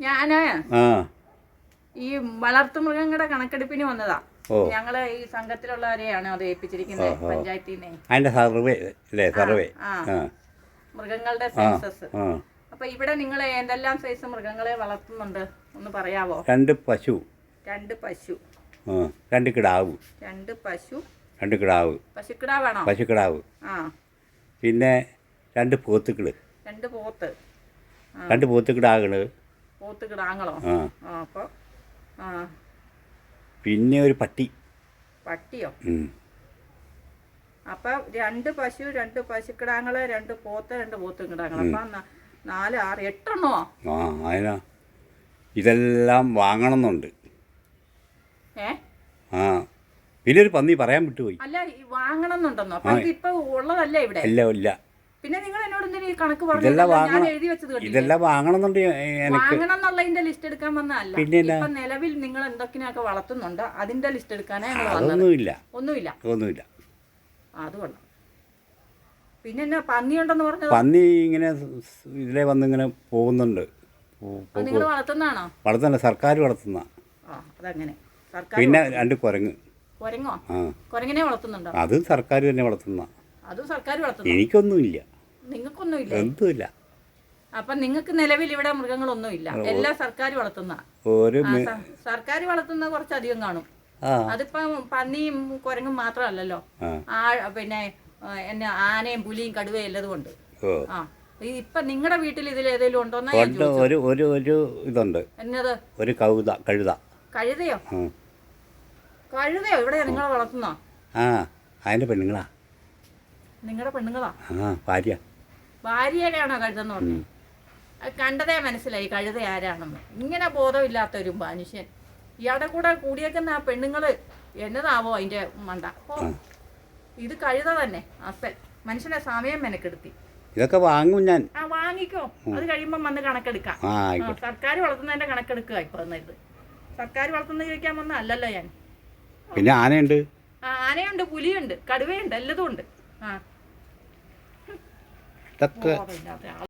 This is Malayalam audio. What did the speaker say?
ഞാൻ ഈ വളർത്തുമൃഗങ്ങളുടെ കണക്കെടുപ്പിന് വന്നതാ. ഞങ്ങൾ ഈ സംഘത്തിലുള്ളവരെയാണ് അത് ഏൽപ്പിച്ചിരിക്കുന്നത് പഞ്ചായത്തിന്റെ പഞ്ചായത്തിൽ സർവേ അല്ലേ സർവേ? മൃഗങ്ങളുടെ സെൻസസ്. അപ്പൊ ഇവിടെ നിങ്ങൾ എന്തെല്ലാം സൈസ് മൃഗങ്ങളെ വളർത്തുന്നുണ്ട്? ഒന്ന് പറയാവോ? രണ്ട് പശു. രണ്ട് പശു. രണ്ട് കിടാവ്. രണ്ട് പശു. രണ്ട് കിടാവ്. പശുക്കിടാവാണോ? പശുക്കിടാവ്. ആ. പിന്നെ രണ്ട് പോത്തുക്കൾ. രണ്ട് പോത്ത്. രണ്ട് പോത്തുക്കിടാകൾ പോത്ത് കിടാങ്ങളോ ആ. ആ അപ്പൊ ആ. പിന്നെ ഒരു പട്ടി. പട്ടിയോ. അപ്പൊ രണ്ട് പശു രണ്ട് പശുക്കിടാങ്ങൾ രണ്ട് പോത്ത് രണ്ട് പോത്ത് കിടാങ്ങൾ അപ്പൊ നാല് ആറ് എട്ടെണ്ണോ? ആ അതിനാ ഇതെല്ലാം വാങ്ങണമെന്നുണ്ട്. ഏ? ആ. പിന്നെ ഒരു പന്നി പറയാൻ വിട്ടുപോയി. അല്ല വാങ്ങണമെന്നുണ്ടെന്നോ? അപ്പൊ ഇത് ഇപ്പൊ ഉള്ളതല്ല ഇവിടെ? എല്ലാം ഇല്ല. പിന്നെ നിങ്ങൾ ഈ കണക്ക് പറഞ്ഞു ഇതെല്ലാം ഞാൻ വാങ്ങണം. എഴുതി വെച്ചത് ഇതെല്ലാം വാങ്ങണമെന്നുണ്ട് എനിക്ക്. വാങ്ങണം എന്നുള്ളതിന്റെ ലിസ്റ്റ് എടുക്കാൻ വന്നതല്ല. പിന്നെ? ഇപ്പൊ നിലവിൽ നിങ്ങൾ എന്തൊക്കെയൊക്കെ വളർത്തുന്നുണ്ട് അതിന്റെ ലിസ്റ്റ് എടുക്കാനേ ഞങ്ങൾ വന്നത്. അതൊന്നുമില്ല. ഒന്നുമില്ല. ഒന്നുമില്ല ആ, അത് കൊള്ളാം. പിന്നെ എന്നാ പന്നിയുണ്ടെന്ന് പറഞ്ഞത്? പന്നി ഇങ്ങനെ സ് ഇതിലെ വന്നിങ്ങനെ പോകുന്നുണ്ട്. പോ- നിങ്ങൾ വളർത്തുന്നതാണോ? വളർത്തുന്ന സർക്കാർ വളർത്തുന്ന ആ അതങ്ങനെ. സർക്കാർ പിന്നെ രണ്ട് കുരങ്ങ്. കുരങ്ങോ? ആ. കുരങ്ങിനെ വളർത്തുന്നുണ്ടോ? അത് സർക്കാർ തന്നെ വളർത്തുന്ന അതും സർക്കാർ വളർത്തുന്നു എനിക്കൊന്നുമില്ല. നിങ്ങൾക്കൊന്നുമില്ല. എന്തുമില്ല. അപ്പൊ നിങ്ങൾക്ക് നിലവിൽ ഇവിടെ മൃഗങ്ങളൊന്നും ഇല്ല എല്ലാം സർക്കാർ വളർത്തുന്ന. ഒരു സർക്കാർ വളർത്തുന്ന കുറച്ചധികം കാണും. അതിപ്പം പന്നിയും കുരങ്ങും മാത്രമല്ലല്ലോ. ആ. പിന്നെ എന്നാ ആനയും പുലിയും കടുവയും എല്ലതുകൊണ്ട് ആ ഇപ്പൊ നിങ്ങളുടെ വീട്ടിൽ ഇതിൽ ഏതെങ്കിലും ഞാൻ ഒരു ഒരു ഒരു ഇതുണ്ട്. എന്നത്? ഒരു കഴുത കഴുത. കഴുതയോ? കഴുതയോ? ഇവിടെ നിങ്ങളെ വളർത്തുന്നോ? ആ അതിന്റെ പെണ്ണുങ്ങളാ. നിങ്ങളുടെ പെണ്ണുങ്ങളാ? ആ ഭാര്യ. ഭാര്യയുടെയാണോ കഴുതെന്ന് പറഞ്ഞു അത് കണ്ടതേ മനസ്സിലായി കഴുത ആരാണെന്ന്. ഇങ്ങനെ ബോധമില്ലാത്ത ഒരു മനുഷ്യൻ. ഇയാളുടെ കൂടെ കൂടിയേക്കുന്ന ആ പെണ്ണുങ്ങൾ എന്നതാവോ അതിന്റെ മണ്ട? ഓ ഇത് കഴുത തന്നെ അസൽ. മനുഷ്യനെ സമയം മെനക്കെടുത്തി. ഇതൊക്കെ വാങ്ങും ഞാൻ. ആ വാങ്ങിക്കോ. അത് കഴിയുമ്പോൾ വന്ന് കണക്കെടുക്കാം. സർക്കാർ വളർത്തുന്നതിന്റെ കണക്കെടുക്കുക ഇപ്പൊ ഇത് സർക്കാർ വളർത്തുന്നത് ചോദിക്കാൻ വന്ന അല്ലല്ലോ ഞാൻ. പിന്നെ ആനയുണ്ട്. ആ, ആനയുണ്ട് പുലിയുണ്ട് കടുവയുണ്ട് എല്ലതും ഉണ്ട്. ആ. 那个